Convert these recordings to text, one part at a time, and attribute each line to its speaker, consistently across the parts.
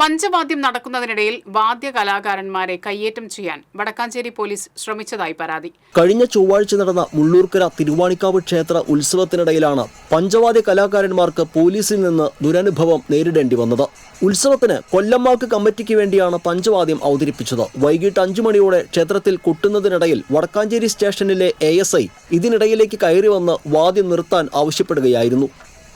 Speaker 1: പഞ്ചവാദ്യം നടക്കുന്നതിനിടയിൽ വാദ്യ കലാകാരന്മാരെ കയ്യേറ്റം ചെയ്യാൻ വടക്കാഞ്ചേരി പോലീസ് ശ്രമിച്ചതായി പരാതി.
Speaker 2: കഴിഞ്ഞ ചൊവ്വാഴ്ച നടന്ന മുള്ളൂർക്കര തിരുവാണിക്കാവ് ക്ഷേത്ര ഉത്സവത്തിനിടയിലാണ് പഞ്ചവാദ്യ കലാകാരന്മാർക്ക് പോലീസിൽ നിന്ന് ദുരനുഭവം നേരിടേണ്ടി വന്നത്. ഉത്സവത്തിന് കൊല്ലംമാക്ക് കമ്മിറ്റിക്ക് വേണ്ടിയാണ് പഞ്ചവാദ്യം അവതരിപ്പിച്ചത്. വൈകിട്ട് അഞ്ചു മണിയോടെ ക്ഷേത്രത്തിൽ കൊട്ടുന്നതിനിടയിൽ വടക്കാഞ്ചേരി സ്റ്റേഷനിലെ എ ഇതിനിടയിലേക്ക് കയറി വന്ന് വാദ്യം നിർത്താൻ ആവശ്യപ്പെടുകയായിരുന്നു.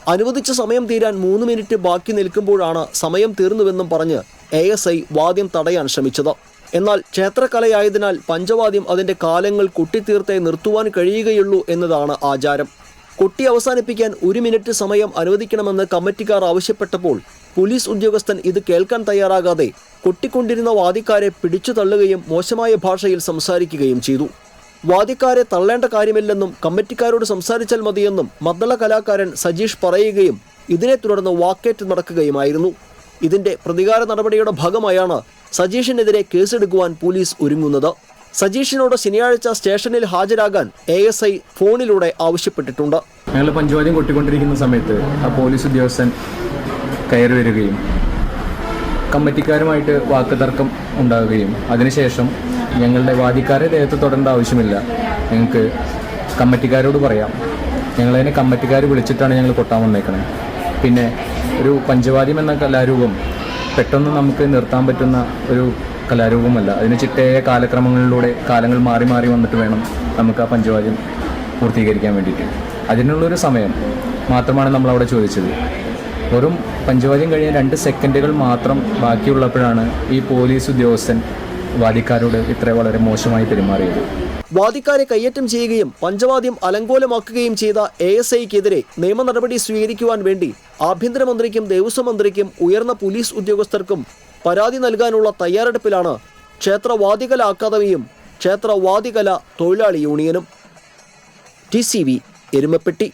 Speaker 2: അനുവദിച്ച സമയം തീരാൻ മൂന്ന് മിനിറ്റ് ബാക്കി നിൽക്കുമ്പോഴാണ് സമയം തീർന്നുവെന്നും പറഞ്ഞ് എ എസ് ഐ വാദ്യം തടയാൻ ശ്രമിച്ചത്. എന്നാൽ ക്ഷേത്രകലയായതിനാൽ പഞ്ചവാദ്യം അതിന്റെ കാലങ്ങൾ കൊട്ടിത്തീർത്തേ നിർത്തുവാൻ കഴിയുകയുള്ളൂ എന്നതാണ് ആചാരം. കൊട്ടി അവസാനിപ്പിക്കാൻ ഒരു മിനിറ്റ് സമയം അനുവദിക്കണമെന്ന് കമ്മിറ്റിക്കാർ ആവശ്യപ്പെട്ടപ്പോൾ പോലീസ് ഉദ്യോഗസ്ഥൻ ഇത് കേൾക്കാൻ തയ്യാറാകാതെ കൊട്ടിക്കൊണ്ടിരുന്ന വാദിക്കാരെ പിടിച്ചു തള്ളുകയും മോശമായ ഭാഷയിൽ സംസാരിക്കുകയും ചെയ്തു. വാദിക്കാരെ തള്ളേണ്ട കാര്യമില്ലെന്നും കമ്മിറ്റിക്കാരോട് സംസാരിച്ചാൽ മതിയെന്നും മദ്ദള കലാകാരൻ സജീഷ് പറയുകയും ഇതിനെ തുടർന്ന് വാക്കേറ്റ് നടക്കുകയുമായിരുന്നു. ഇതിന്റെ പ്രതികാര നടപടിയുടെ ഭാഗമായാണ് സജീഷിനെതിരെ കേസെടുക്കുവാൻ പോലീസ് ഒരുങ്ങുന്നത്. സജീഷിനോട് ശനിയാഴ്ച സ്റ്റേഷനിൽ ഹാജരാകാൻ എ എസ് ഐ ഫോണിലൂടെ ആവശ്യപ്പെട്ടിട്ടുണ്ട്.
Speaker 3: ഞങ്ങൾ പഞ്ചവാദ്യം കൊട്ടിക്കൊണ്ടിരിക്കുന്ന സമയത്ത് ആ പോലീസ് ഉദ്യോഗസ്ഥൻ കയറി വരികയും കമ്മിറ്റിക്കാരുമായിട്ട് വാക്കുതർക്കം ഉണ്ടാവുകയും അതിനുശേഷം ഞങ്ങളുടെ വാദിക്കാരെ ദേഹത്ത് തൊടേണ്ട ആവശ്യമില്ല. ഞങ്ങൾക്ക് കമ്മിറ്റിക്കാരോട് പറയാം. ഞങ്ങളതിനെ കമ്മിറ്റിക്കാർ വിളിച്ചിട്ടാണ് ഞങ്ങൾ കൊട്ടാൻ വന്നേക്കണേ. പിന്നെ ഒരു പഞ്ചവാദ്യം എന്ന കലാരൂപം പെട്ടെന്ന് നമുക്ക് നിർത്താൻ പറ്റുന്ന ഒരു കലാരൂപമല്ല. അതിന് ചിട്ടയായ കാലക്രമങ്ങളിലൂടെ കാലങ്ങൾ മാറി മാറി വന്നിട്ട് വേണം നമുക്ക് ആ പഞ്ചവാദ്യം പൂർത്തീകരിക്കാൻ വേണ്ടിയിട്ട്. അതിനുള്ളൊരു സമയം മാത്രമാണ് നമ്മൾ അവിടെ ചോദിച്ചത്. വെറും പഞ്ചവാദ്യം കഴിഞ്ഞ രണ്ട് സെക്കൻഡുകൾ മാത്രം ബാക്കിയുള്ളപ്പോഴാണ് ഈ പോലീസ് ഉദ്യോഗസ്ഥൻ വാദിക്കാരോട് ഇത്ര വളരെ മോശമായി പെരുമാറിയത്.
Speaker 2: വാദിക്കാരെ കയ്യേറ്റം ചെയ്യുകയും പഞ്ചവാദ്യം അലങ്കോലമാക്കുകയും ചെയ്ത എ എസ് ഐക്കെതിരെ നിയമ നടപടി സ്വീകരിക്കുവാൻ വേണ്ടി ആഭ്യന്തരമന്ത്രിക്കും ദേവസ്വം മന്ത്രിക്കും ഉയർന്ന പോലീസ് ഉദ്യോഗസ്ഥർക്കും പരാതി നൽകാനുള്ള തയ്യാറെടുപ്പിലാണ് ക്ഷേത്ര വാദികല അക്കാദമിയും ക്ഷേത്ര വാദികല തൊഴിലാളി യൂണിയനും. T C V Erumappetty.